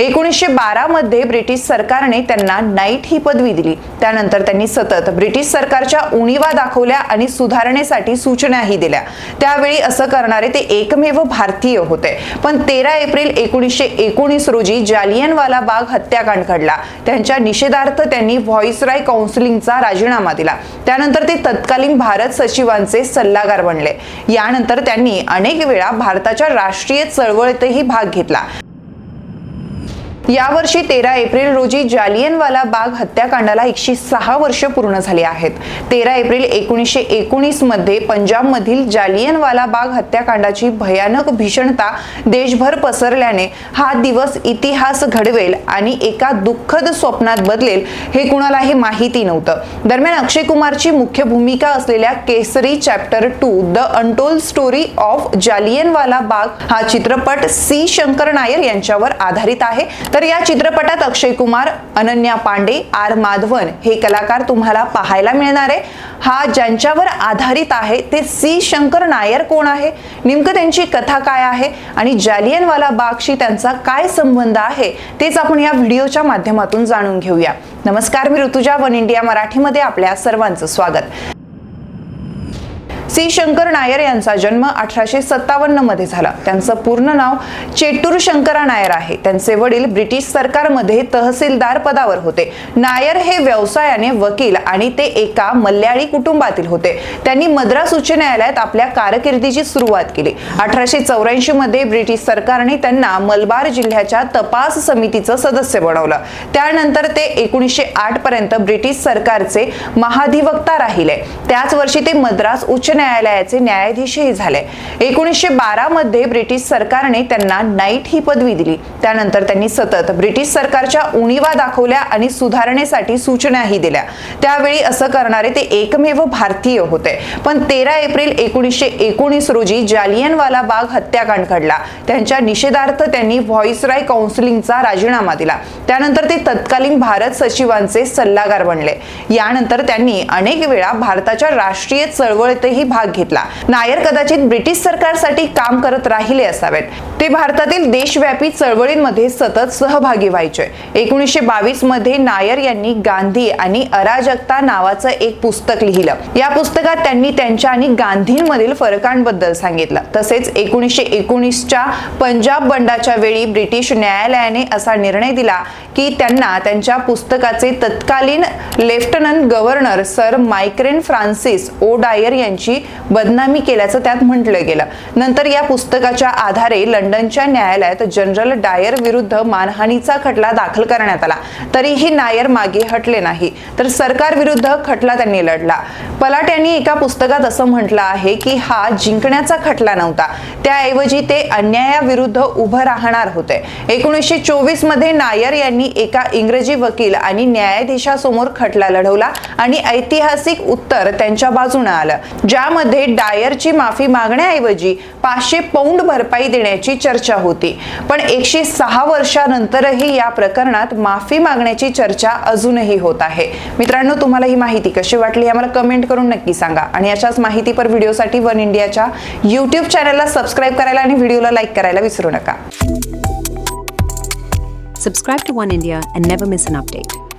एकोणीसशे बारा मध्ये ब्रिटिश सरकारने त्यांना नाईट ही पदवी दिली. त्यानंतर त्यांनी सतत ब्रिटिश सरकारच्या उणीवा दाखवल्या आणि सुधारणेसाठी सूचनाही दिल्या. त्यावेळी असं करणारे ते एकमेव भारतीय होते. पण तेरा एप्रिल एकोणीसशे एकोणीस रोजी जालियनवाला बाग हत्याकांड घडला. त्यांच्या निषेधार्थ त्यांनी व्हॉइसरॉय काउन्सिलिंगचा राजीनामा दिला. त्यानंतर ते तत्कालीन भारत सचिवांचे सल्लागार बनले. यानंतर त्यांनी अनेक वेळा भारताच्या राष्ट्रीय चळवळीतही भाग घेतला. यावर्षी तेरा एप्रिल रोजी जालियनवाला बाग हत्याकांडाला एकशे सहा वर्ष पूर्ण झाली आहेत. तेरा एप्रिल एकोणीसशे एकोणीसमध्ये पंजाबमधील जालियनवाला बाग हत्याकांडाची भयानक भीषणता देशभर पसरल्याने हा दिवस इतिहास घडवेल आणि एका दुःखद स्वप्नात बदलेल हे कुणालाही माहिती नव्हतं. दरम्यान अक्षय कुमारची मुख्य भूमिका असलेल्या Kesari chapter two the untold story of Jallianwala Bagh हा चित्रपट सी. शंकर नायर यांच्यावर आधारित आहे. तर तर या चित्रपटात अक्षय कुमार अनन्या पांडे आर माधवन हे कलाकार तुम्हाला पाहायला मिळणार आहे. हा ज्यांच्यावर आधारित आहे ते सी शंकर नायर कोण आहे? नेमकं त्यांची कथा काय आहे? आणि जालियनवाला बागशी त्यांचा काय संबंध आहे? तेच आपण या व्हिडिओच्या माध्यमातून जाणून घेऊया. नमस्कार मी ऋतुजा वन इंडिया मराठीमध्ये आपल्या सर्वांचं स्वागत. सी शंकर नायर यांचा जन्म अठराशे सत्तावन्नमध्ये झाला. त्यांचं पूर्ण नाव चेटूर शंकरा नायर आहे. त्यांचे वडील ब्रिटिश सरकारमध्ये तहसीलदार पदावर होते. नायर हे व्यवसायाने वकील आणि ते एका मल्याळी कुटुंबातील होते. त्यांनी मद्रास उच्च न्यायालयात आपल्या कारकिर्दीची सुरुवात केली. अठराशे चौऱ्याऐंशी मध्ये ब्रिटिश सरकारने त्यांना मलबार जिल्ह्याच्या तपास समितीचं सदस्य बनवलं. त्यानंतर ते एकोणीसशे आठ पर्यंत ब्रिटिश सरकारचे महाधिवक्ता राहिले. त्याच वर्षी ते मद्रास उच्च न्यायालयाचे न्यायाधीशही झाले. एकोणीसशे बारामध्ये ब्रिटिश सरकारने त्यांना नाईट ही पदवी दिली. त्यानंतर त्यांनी सतत ब्रिटिश सरकारच्या उणीवा दाखवल्या आणि सुधारणेसाठी सूचनाही दिल्या. त्यावेळी असं करणारे ते एकमेव भारतीय होते. पण तेरा एप्रिल एकोणीसशे एकोणीस रोजी जालियनवाला बाग हत्याकांड घडला. त्यांच्या निषेधार्थ त्यांनी व्हॉइसरॉय काउन्सिलिंगचा राजीनामा दिला. त्यानंतर ते तत्कालीन भारत सचिवांचे सल्लागार बनले. यानंतर त्यांनी अनेक वेळा भारताच्या राष्ट्रीय चळवळीतही भाग घेतला. नायर कदाचित ब्रिटिश सरकारसाठी काम करत राहिले असावेत. ते भारतातील देशव्यापी चळवळींमध्ये सतत सहभागी व्हायचे. एकोणीसशे बावीसमध्ये नायर यांनी गांधी आणि अराजकता नावाचं एक पुस्तक लिहिलं. या पुस्तकात त्यांनी त्यांच्या आणि गांधींमधील फरकांबद्दल सांगितलं. तसेच एकोणीसशे एकोणीसच्या पंजाब बंडाच्या वेळी ब्रिटिश न्यायालयाने असा निर्णय दिला की त्यांना त्यांच्या पुस्तकाचे तत्कालीन lieutenant governor Sir Michael Francis O'Dwyer यांची बदनामी केल्याचं त्यात म्हटलं गेलं. नंतर या पुस्तकाच्या आधारे लंडनच्या न्यायालयात जनरल डायर विरुद्ध मानहानीचा खटला दाखल करण्यात आला. तरीही नायर मागे हटले नाही. तर सरकार विरुद्ध खटला त्यांनी लढला. पलाट यांनी एका पुस्तकात असं म्हटलं आहे की हा जिंकण्याचा खटला नव्हता. त्याऐवजी ते अन्यायाविरुद्ध उभं राहणार होते. एकोणीसशे चोवीसमध्ये नायर यांनी एका इंग्रजी वकील आणि न्यायाधीशासमोर खटला लढवला आणि ऐतिहासिक उत्तर त्यांच्या बाजूने आलं. ज्या ज्यामध्ये डायरची माफी मागण्याऐवजी पाचशे पौंड भरपाई देण्याची चर्चा होती. पण एकशे सहा वर्षानंतरही या प्रकरणात माफी मागण्याची चर्चा अजूनही होत आहे. मित्रांनो तुम्हाला ही माहिती कशी वाटली आम्हाला कमेंट करून नक्की सांगा. आणि अशाच माहितीपर व्हिडिओसाठी वन इंडियाच्या युट्यूब चॅनलला सबस्क्राईब करायला आणि व्हिडिओला लाईक करायला विसरू नका. Subscribe to One India and never miss an update.